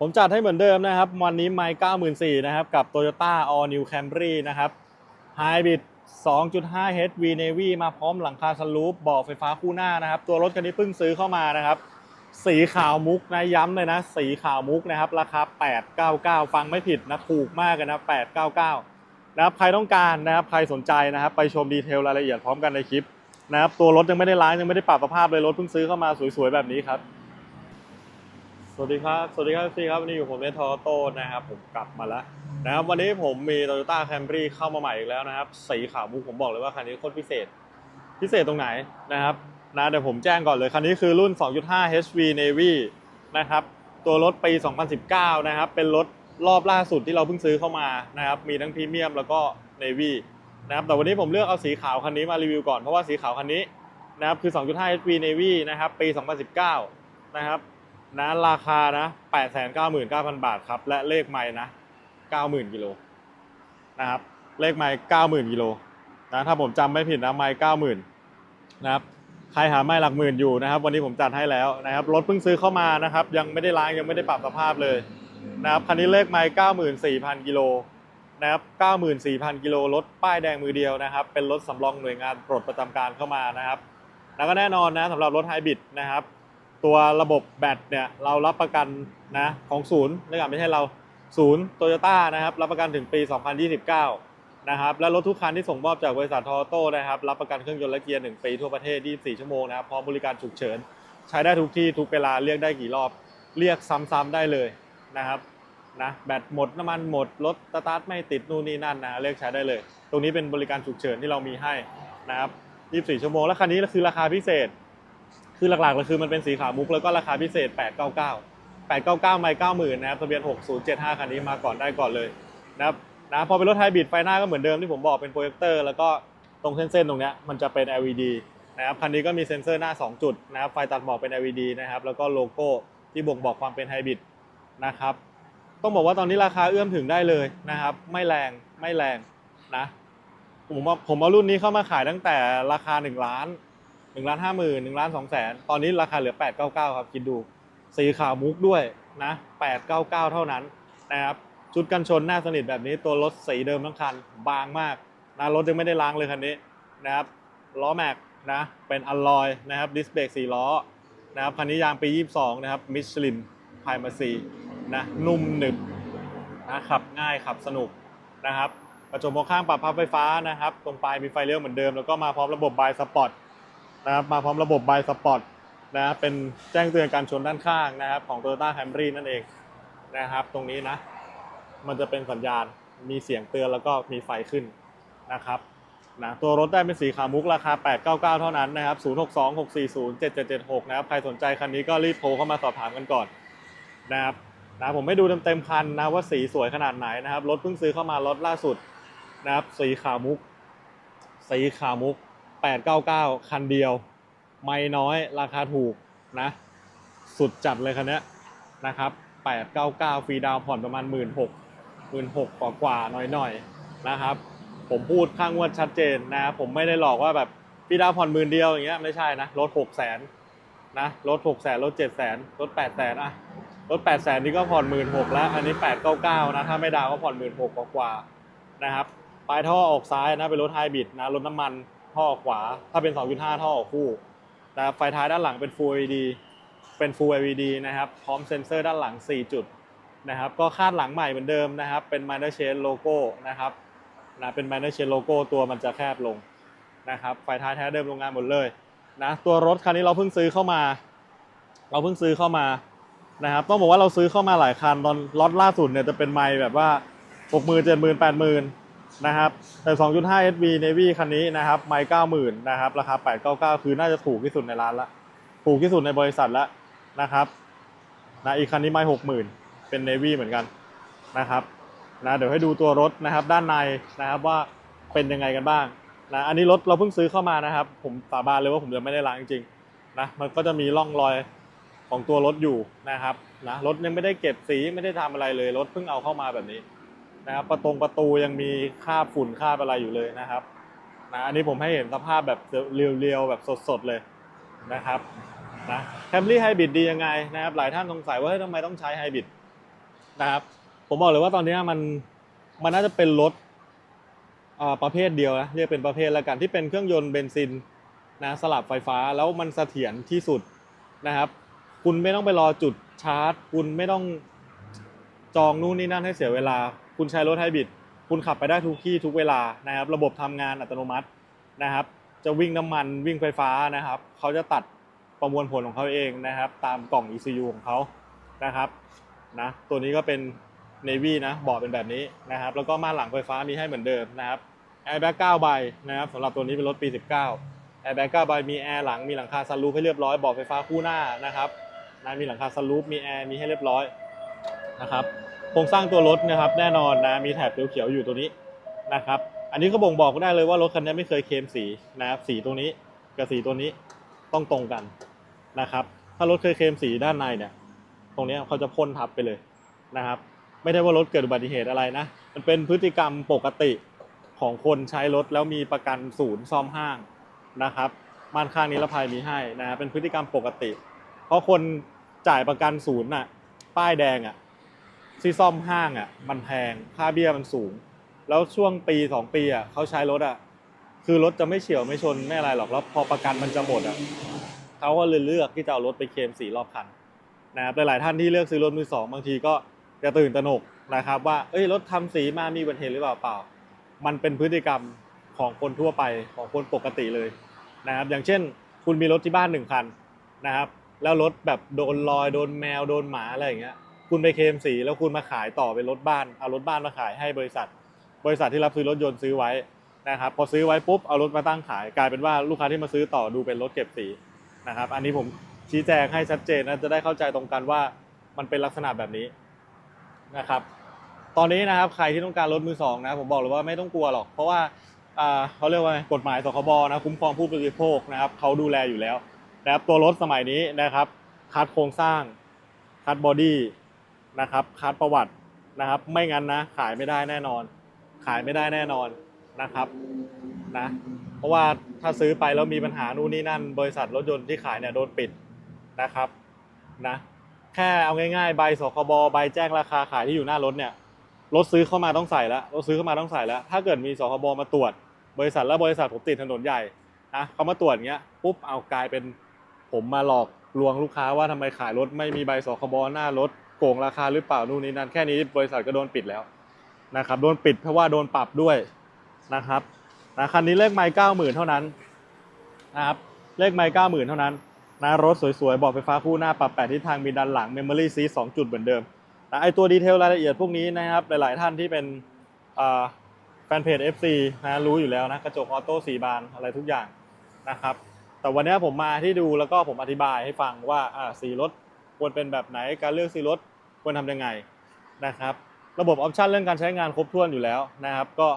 ผมจัดให้เหมือนเดิมนะครับ วันนี้ไมค์94,000นะครับ กับ Toyota All New Camry นะครับ Hybrid 2.5 HV Navy มาพร้อมหลังคาสลูปบาะไฟฟ้าคู่หน้านะครับ ตัวรถคันนี้เพิ่งซื้อเข้ามานะครับ สีขาวมุกนะ ย้ำเลยนะ สีขาวมุกนะครับ ราคา 899 ฟังไม่ผิดนะ ถูกมากนะ 899 นะครับ ใครต้องการนะครับ ใครสนใจนะครับ ไปชมดีเทลรายละเอียดพร้อมกันในคลิปนะครับ ตัวรถยังไม่ได้ล้างยังไม่ได้ปรับสภาพเลย รถเพิ่งซื้อเข้ามาสวยๆแบบนี้ครับ สวัสดีครับ สวัสดีครับพี่ครับ วันนี้อยู่ผมเนทอโต้นะครับ ผมกลับมาแล้วนะครับ วันนี้ผมมี Toyota Camry เข้ามาใหม่อีกแล้วนะครับ สีขาวมุกผมบอกเลยว่าคันนี้โคตรพิเศษ พิเศษตรงไหนนะครับนะเดี๋ยวผมแจ้งก่อนเลย คันนี้คือรุ่น 2.5 HV Navy นะครับ ตัวรถปี 2019 นะครับ เป็นรถรอบล่าสุดที่เราเพิ่งซื้อเข้ามานะครับ มีทั้งพรีเมียมแล้วก็ Navy นะครับ แต่วันนี้ผมเลือกเอาสีขาวคันนี้มารีวิวก่อน เพราะว่าสีขาวคันนี้นะครับคือ 2.5 HV Navy นะครับ ปี 2019 นะครับ นะราคานะ899,000บาทครับ และเลขไม้นะ90,000กิโลนะครับ เลขไม้90,000กิโลนะถ้าผมจำไม่ผิดนะไม้90,000นะครับใครหาไม้หลักหมื่นอยู่นะครับ วันนี้ผมจัดให้แล้วนะครับรถเพิ่งซื้อเข้ามานะครับ ยังไม่ได้ล้างยังไม่ได้ปรับสภาพเลยนะครับคันนี้เลขไม้94,000กิโลนะครับ94,000 กิโลรถป้ายแดงมือเดียวนะครับ เป็นรถสำรองหน่วยงานปลดประจำการเข้ามานะครับ แล้วก็แน่นอนนะสำหรับรถไฮบริดนะครับ ตัวระบบแบตเนี่ยเรารับประกันนะของศูนย์นะครับไม่ใช่เราศูนย์โตโยต้านะครับรับประกันถึงปี 2029 นะครับและรถทุกคันที่ส่งมอบจากบริษัททอโต้นะครับรับประกันเครื่องยนต์และเกียร์ 1 ปีทั่วประเทศ 24 ชั่วโมงนะครับพร้อมบริการฉุกเฉิน ใช้ได้ทุกที่ทุกเวลาเรียกได้กี่รอบ เรียกซ้ำๆได้เลยนะครับนะแบตหมดน้ำมันหมดรถสตาร์ทไม่ติดนู่นนี่นั่นนะเรียกใช้ได้เลย ตรงนี้เป็นบริการฉุกเฉินที่เรามีให้นะครับ 24 ชั่วโมงและคันนี้คือราคาพิเศษ คือหลักๆเลยคือมันเป็นสีขาวมุกแล้วก็ราคาพิเศษ 899 899ไม่90,000นะครับทะเบียน 6075 คันนี้มาก่อนได้ก่อนเลยนะครับนะพอเป็นรถไฮบริดไฟหน้าก็เหมือนเดิมที่ผมบอกเป็นโปรเจคเตอร์แล้วก็ตรงเส้นๆตรงเนี้ยมันจะเป็น LED นะครับคันนี้ก็มีเซ็นเซอร์หน้า 2 จุดนะครับไฟตัดหมอกเป็น LED นะครับแล้วก็โลโก้ที่บ่งบอกความเป็นไฮบริดนะครับต้องบอกว่าตอนนี้ราคาเอื้อมถึงได้เลยนะครับ ไม่แรงไม่แรงนะผมว่าผมเอารุ่นนี้เข้ามาขายตั้งแต่ราคา 1 ล้าน หนึ่งล้านห้าหมื่นหนึ่งล้านสองแสนตอนนี้ราคาเหลือแปดเก้าเก้าครับคิดดูสีขาวมุกด้วยนะแปดเก้าเก้าเท่านั้นนะครับชุดกันชนหน้าสนิทแบบนี้ตัวรถสีเดิมทั้งคันบางมากนะรถยังไม่ได้ล้างเลยคันนี้นะครับล้อแม็กนะเป็นอลลอยนะครับดิสเบรกสี่ล้อนะครับคันนี้ยางปี 22 นะครับมิชลินไพมาซีนะนุ่มหนึบนะขับง่ายขับสนุกนะครับกระจกมองข้างปรับพับไฟฟ้านะครับ ตรงปลายมีไฟเลี้ยวเหมือนเดิม แล้วก็มาพร้อมระบบบายสปอร์ต นะครับมาพร้อมระบบบายสปอร์ตนะครับเป็นแจ้งเตือนการชนด้านข้างนะครับของ Toyota Camry นั่นเองนะครับ ตรงนี้นะ มันจะเป็นสัญญาณมีเสียงเตือนแล้วก็มีไฟขึ้นนะครับนะตัวรถได้เป็นสีขาวมุกราคา 899 เท่านั้นนะครับ 0626407776 นะครับ ใครสนใจคันนี้ก็รีบโทรเข้ามาสอบถามกันก่อนนะครับนะผมไม่ดูเต็มๆคันนะว่าสีสวยขนาดไหนนะครับ รถเพิ่งซื้อเข้ามารถล่าสุดนะครับ สีขาวมุก สีขาวมุก 899 คันเดียว ไม่น้อยราคาถูกนะ สุดจัดเลยคันนี้นะครับ 899 ฟรีดาวผ่อนประมาณ 1 6 0 0 0 1 6 0 0กว่ากว่าๆหน่อยๆนะครับ ผมพูดข้างวดชัดเจนนะครับผมไม่ได้หลอกว่าแบบฟรีดาวผ่อนหมื่นเดียวอย่างเงี้ยไม่ใช่นะรถ6 0 0 0 0นะรถ6 0 0 0 0รถ7 0 0 0 0รถ8 0 0 0 0อะรถ8 0 0 0 0นี่ก็ผ่อน1 6 0 0 0แล้ว อันนี้899นะ ถ้าไม่ดาวก็ผ่อน1 6 0 0 0กว่าๆนะครับ ปลายท่อออกซ้ายนะ เป็นรถไฮบริดนะ รถน้ำมัน ท่อขวา ถ้าเป็น 2.5 ท่อคู่นะครับไฟท้ายด้านหลังเป็น Full LED เป็น Full LED นะครับ พร้อมเซ็นเซอร์ด้านหลัง 4 จุดนะครับ ก็คาดหลังใหม่เหมือนเดิมนะครับ เป็น Minor Change Logo นะครับนะเป็น Minor Change Logo ตัวมันจะแคบลงนะครับ ไฟท้ายแท้เดิมโรงงานหมดเลยนะตัวรถคันนี้เราเพิ่งซื้อเข้ามา เราเพิ่งซื้อเข้ามานะครับ ต้องบอกว่าเราซื้อเข้ามาหลายคันตอนล็อตล่าสุดเนี่ยจะเป็นไมล์แบบว่า6 0 0 0 0 7 0 0 0 0 8 0 0 0น นะครับแต่ 2.5 SV Navy คันนี้นะครับไม่90,000นะครับราคา 899 คือน่าจะถูกที่สุดในร้านละ ถูกที่สุดในบริษัทละนะครับนะอีกคันนี้ไม่60,000 เป็น Navy เหมือนกันนะครับนะเดี๋ยวให้ดูตัวรถนะครับด้านในนะครับว่าเป็นยังไงกันบ้างนะอันนี้รถเราเพิ่งซื้อเข้ามานะครับ ผมสาบานเลยว่าผมจะไม่ได้ล้างจริงๆนะมันก็จะมีร่องรอยของตัวรถอยู่นะครับนะรถยังไม่ได้เก็บสีไม่ได้ทำอะไรเลยรถเพิ่งเอาเข้ามาแบบนี้ นะครับประตงประตูยังมีคราบฝุ่นคราบอะไรอยู่เลยนะครับนะอันนี้ผมให้เห็นสภาพแบบเรียวๆแบบสดๆเลยนะครับนะแคมรี่ไฮบริดดียังไงนะครับ หลายท่านสงสัยว่าเฮ้ยทำไมต้องใช้ไฮบริดนะครับ ผมบอกเลยว่าตอนนี้มันมันน่าจะเป็นรถอ่าประเภทเดียวนะเรียกเป็นประเภทแล้วกันที่เป็นเครื่องยนต์เบนซินนะสลับไฟฟ้าแล้วมันเสถียรที่สุดนะครับ คุณไม่ต้องไปรอจุดชาร์จ คุณไม่ต้องจองนู่นนี่นั่นให้เสียเวลา คุณใช้รถไฮบริดคุณขับไปได้ทุกที่ทุกเวลานะครับ ระบบทำงานอัตโนมัตินะครับ จะวิ่งน้ำมันวิ่งไฟฟ้านะครับเขาจะตัดประมวลผลของเขาเองนะครับ ตามกล่อง ECU ของเขานะครับนะตัวนี้ก็เป็น Navy นะบาะเป็นแบบนี้นะครับ แล้วก็ม่านหลังไฟฟ้ามีให้เหมือนเดิมนะครับ Airbag 9ใบนะครับสำหรับตัวนี้เป็นรถปี 19 Airbag 9ใบมีแอร์หลังมีหลังคาซันรูฟให้เรียบร้อยบาะไฟฟ้าคู่หน้านะครับนะมีหลังคาซันรูฟมีแอร์มีให้เรียบร้อยนะครับ โครงสร้างตัวรถนะครับแน่นอนนะมีแถบเขียวๆอยู่ตัวนี้นะครับ อันนี้ก็บ่งบอกได้เลยว่ารถคันนี้ไม่เคยเคลมสีนะครับสีตรงนี้กับสีตัวนี้ต้องตรงกันนะครับ ถ้ารถเคยเคลมสีด้านในเนี่ย ตรงนี้เขาจะพ่นทับไปเลยนะครับ ไม่ได้ว่ารถเกิดอุบัติเหตุอะไรนะ มันเป็นพฤติกรรมปกติของคนใช้รถแล้วมีประกันศูนย์ซ่อมห้างนะครับม่านข้างนิรภัยมีให้นะเป็นพฤติกรรมปกติ เพราะคนจ่ายประกันศูนย์น่ะป้ายแดงอะ ที่ซ่อมห้างอะมันแพงค่าเบี้ยมันสูง แล้วช่วงปีสองปีอะเขาใช้รถอะคือรถจะไม่เฉียวไม่ชนไม่อะไรหรอกแล้วพอประกันมันจะหมดอะเขาก็เลยเลือกที่จะเอารถไปเคลมสีรอบคันนะครับหลายๆท่านที่เลือกซื้อรถมือสองบางทีก็จะตื่นตระหนกนะครับว่าเอ้ยรถทำสีมามีอุบัติเหตุหรือเปล่าเปล่า มันเป็นพฤติกรรมของคนทั่วไปของคนปกติเลยนะครับอย่างเช่น คุณมีรถที่บ้านหนึ่งคันนะครับแล้วรถแบบโดนรอยโดนแมวโดนหมาอะไรอย่างเงี้ย คุณไปเคลมสีแล้วคุณมาขายต่อเป็นรถบ้านเอารถบ้านมาขายให้บริษัท บริษัทที่รับซื้อรถยนต์ซื้อไว้นะครับพอซื้อไว้ปุ๊บเอารถมาตั้งขาย กลายเป็นว่าลูกค้าที่มาซื้อต่อดูเป็นรถเก็บสีนะครับอันนี้ผมชี้แจงให้ชัดเจนนะจะได้เข้าใจตรงกันว่ามันเป็นลักษณะแบบนี้นะครับตอนนี้นะครับใครที่ต้องการรถมือสองนะผมบอกเลยว่าไม่ต้องกลัวหรอก เพราะว่าอ่าเขาเรียกว่าไงกฎหมายสคบนะคุ้มครองผู้บริโภคนะครับเขาดูแลอยู่แล้วนะครับตัวรถสมัยนี้นะครับคัดโครงสร้างคัดบอดี้ นะครับคัดประวัตินะครับ ไม่งั้นนะ ขายไม่ได้แน่นอน ขายไม่ได้แน่นอนนะครับนะเพราะว่าถ้าซื้อไปแล้วมีปัญหานู่นนี่นั่น บริษัทรถยนต์ที่ขายเนี่ยโดนปิดนะครับนะแค่เอาง่ายๆ ใบสคบใบแจ้งราคาขายที่อยู่หน้ารถเนี่ยรถซื้อเข้ามาต้องใส่แล้วรถซื้อเข้ามาต้องใส่แล้ว ถ้าเกิดมีสคบมาตรวจ บริษัทและบริษัทผมติดถนนใหญ่นะเขามาตรวจเงี้ยปุ๊บเอากลายเป็นผมมาหลอกลวงลูกค้าว่าทำไมขายรถไม่มีใบสคบหน้ารถ โกงราคาหรือเปล่านู่นนี่นั่นแค่นี้บริษัทก็โดนปิดแล้วนะครับโดนปิดเพราะว่าโดนปรับด้วยนะครับนะคันนี้เลขไมล์เก้าหมื่นเท่านั้นนะครับเลขไมล์เก้าหมื่นเท่านั้นนะรถสวยๆบอกไฟฟ้าคู่หน้าปรับแปดทิศทางมีดันหลัง Memory Seat สองจุดเหมือนเดิมแต่ไอตัวดีเทลรายละเอียดพวกนี้นะครับหลายๆท่านที่เป็นแฟนเพจ FC นะรู้อยู่แล้วนะกระจกออโต้สีบานอะไรทุกอย่างนะครับแต่วันนี้ผมมาที่ดูแล้วก็ผมอธิบายให้ฟังว่าอ่าสีรถ ควรเป็นแบบไหนการเลือกสีรถควรทำยังไงนะครับ ระบบออปชันเรื่องการใช้งานครบถ้วนอยู่แล้วนะครับก็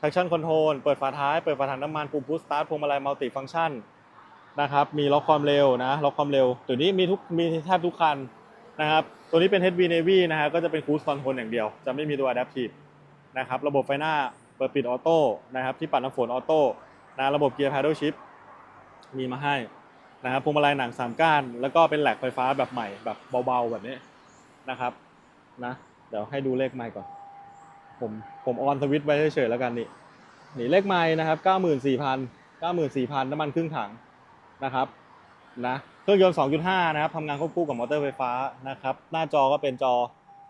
traction control เปิดฝาท้าย เปิดฝาถังน้ำมันปุ่ม push start พวงมาลัย multi function นะครับมีล็อกความเร็วนะล็อกความเร็ว ตัวนี้มีทุกมีแทบทุกคันนะครับตัวนี้เป็น HV Navy นะฮะก็จะเป็น cruise control อย่างเดียว จะไม่มีตัว adaptive นะครับระบบไฟหน้าเปิดปิดออโต้นะครับที่ปัดน้ำฝนออโต้นะระบบเกียร์ paddle shift มีมาให้ นะครับพวงมาลัยหนังสามก้าน แล้วก็เป็นแหลกไฟฟ้าแบบใหม่แบบเบาๆแบบนี้นะครับนะเดี๋ยวให้ดูเลขไมค์ก่อน ผมผมออนสวิตไว้เฉยๆแล้วกันนี่นี่เลขไม้นะครับ94,000 94,000น้ำมันครึ่งถังนะครับนะเครื่องยนต์ 2.5 นะครับทำงานควบคู่กับมอเตอร์ไฟฟ้านะครับหน้าจอก็เป็นจอ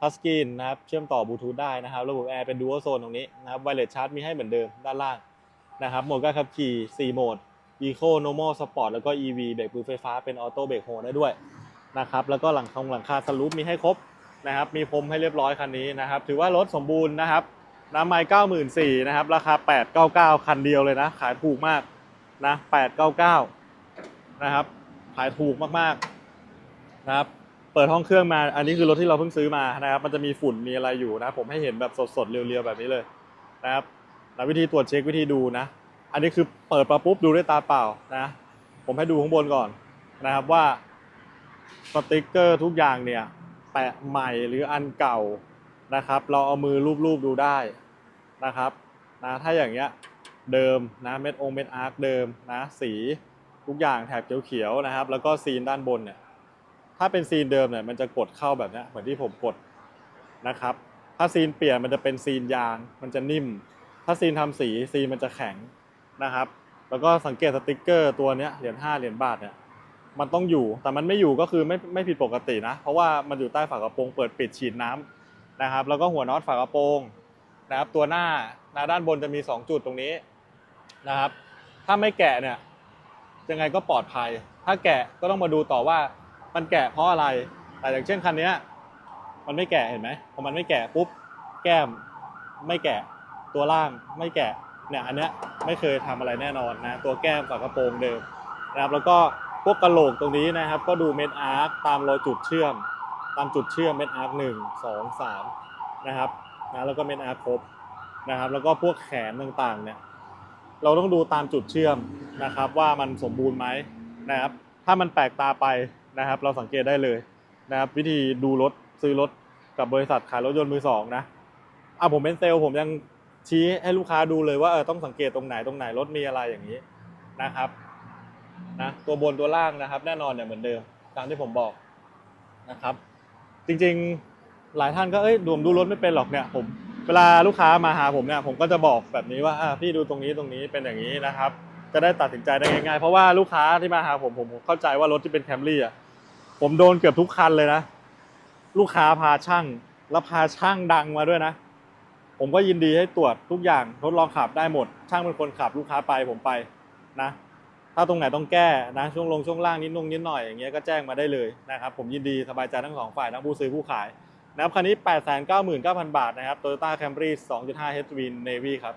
ทัชสกรีนนะครับเชื่อมต่อบลูทูธได้นะครับ ระบบแอร์เป็นดูอัลโซนตรงนี้นะครับไวเลสชาร์จมีให้เหมือนเดิมด้านล่างนะครับโหมดการขับขี่ 4 โหมด Eco Normal Sport แล้วก็ EV เบรกมือไฟฟ้าเป็นออโต้เบรกโฮได้ด้วยนะครับแล้วก็หลังคงหลังคาสลูปมีให้ครบนะครับมีพรมให้เรียบร้อยคันนี้นะครับถือว่ารถสมบูรณ์นะครับน้ำไม้เก้าหมื่นสี่นะครับราคาแปดเก้าเก้าคันเดียวเลยนะขายถูกมากนะแปดเก้าเก้านะครับขายถูกมากๆนะครับเปิดห้องเครื่องมาอันนี้คือรถที่เราเพิ่งซื้อมานะครับ มันจะมีฝุ่นมีอะไรอยู่นะผมให้เห็นแบบสดๆเรียวๆแบบนี้เลยนะครับแล้ววิธีตรวจเช็ควิธีดูนะ อันนี้คือเปิดมาปุ๊บดูด้วยตาเปล่านะ ผมให้ดูข้างบนก่อนนะครับว่าสติกเกอร์ทุกอย่างเนี่ยแปะใหม่หรืออันเก่านะครับ เราเอามือรูปๆดูได้นะครับนะถ้าอย่างเงี้ยเดิมนะเม็ดองเม็ดอาร์คเดิมนะสีทุกอย่างแถบเขียวๆนะครับ แล้วก็ซีนด้านบนเนี่ยถ้าเป็นซีนเดิมเนี่ยมันจะกดเข้าแบบนี้เหมือนที่ผมกดนะครับ ถ้าซีนเปลี่ยนมันจะเป็นซีนยาง มันจะนิ่ม ถ้าซีนทำสีซีนมันจะแข็ง นะครับ แล้วก็สังเกตสติกเกอร์ตัวเนี้ยเหรียญห้าเหรียญบาทเนี่ยมันต้องอยู่แต่มันไม่อยู่ก็คือไม่ไม่ผิดปกตินะ เพราะว่ามันอยู่ใต้ฝากระโปรงเปิดปิดฉีดน้ำนะครับ แล้วก็หัวน็อตฝากระโปรงนะครับ ตัวหน้าหน้าด้านบนจะมี 2 จุดตรงนี้นะครับ ถ้าไม่แกะเนี่ยยังไงก็ปลอดภัย ถ้าแกะก็ต้องมาดูต่อว่ามันแกะเพราะอะไรแต่อย่างเช่นคันนี้มันไม่แกะเห็นไหมพอมันไม่แกะปุ๊บแก้มไม่แกะตัวล่างไม่แกะ เนี่ยอันเนี้ยไม่เคยทำอะไรแน่นอนนะตัวแก้มฝากระโปรงเดิมนะครับแล้วก็พวกกระโหลกตรงนี้นะครับ ก็ดูเม็ดอาร์คตามรอยจุดเชื่อม ตามจุดเชื่อมเม็ดอาร์คหนึ่งสองสามนะครับนะแล้วก็เม็ดอาร์คครบนะครับ แล้วก็พวกแขนต่างๆเนี่ยเราต้องดูตามจุดเชื่อมนะครับ ว่ามันสมบูรณ์ไหมนะครับ ถ้ามันแปลกตาไปนะครับ เราสังเกตได้เลยนะครับ วิธีดูรถซื้อรถกับบริษัทขายรถยนต์มือสองนะอะผมเป็นเซลล์ผมยัง ชี้ให้ลูกค้าดูเลยว่าเออต้องสังเกตตรงไหนตรงไหนรถมีอะไรอย่างนี้นะครับนะตัวบนตัวล่างนะครับ แน่นอนเนี่ยเหมือนเดิมตามที่ผมบอกนะครับ จริงๆหลายท่านก็เอ้ยดวมดูรถไม่เป็นหรอกเนี่ยผมเวลาลูกค้ามาหาผมเนี่ยผมก็จะบอกแบบนี้ว่าพี่ดูตรงนี้ตรงนี้เป็นอย่างนี้นะครับ จะได้ตัดสินใจได้ง่ายๆ เพราะว่าลูกค้าที่มาหาผมผมผมเข้าใจว่ารถที่เป็นแคมรี่อะผมโดนเกือบทุกคันเลยนะ ลูกค้าพาช่างแล้วพาช่างดังมาด้วยนะ ผมก็ยินดีให้ตรวจทุกอย่างทดลองขับได้หมด ช่างเป็นคนขับลูกค้าไปผมไปนะ ถ้าตรงไหนต้องแก้นะช่วงลงช่วงล่างนิดนุ่งนิดหน่อยอย่างเงี้ยก็แจ้งมาได้เลยนะครับผมยินดีสบายใจทั้งสองฝ่ายทั้งผู้ซื้อผู้ขายนะครับคันนี้ 8 9 9 0 0 0 บาทนะครับ Toyota Camry 2.5 HV Navy ครับ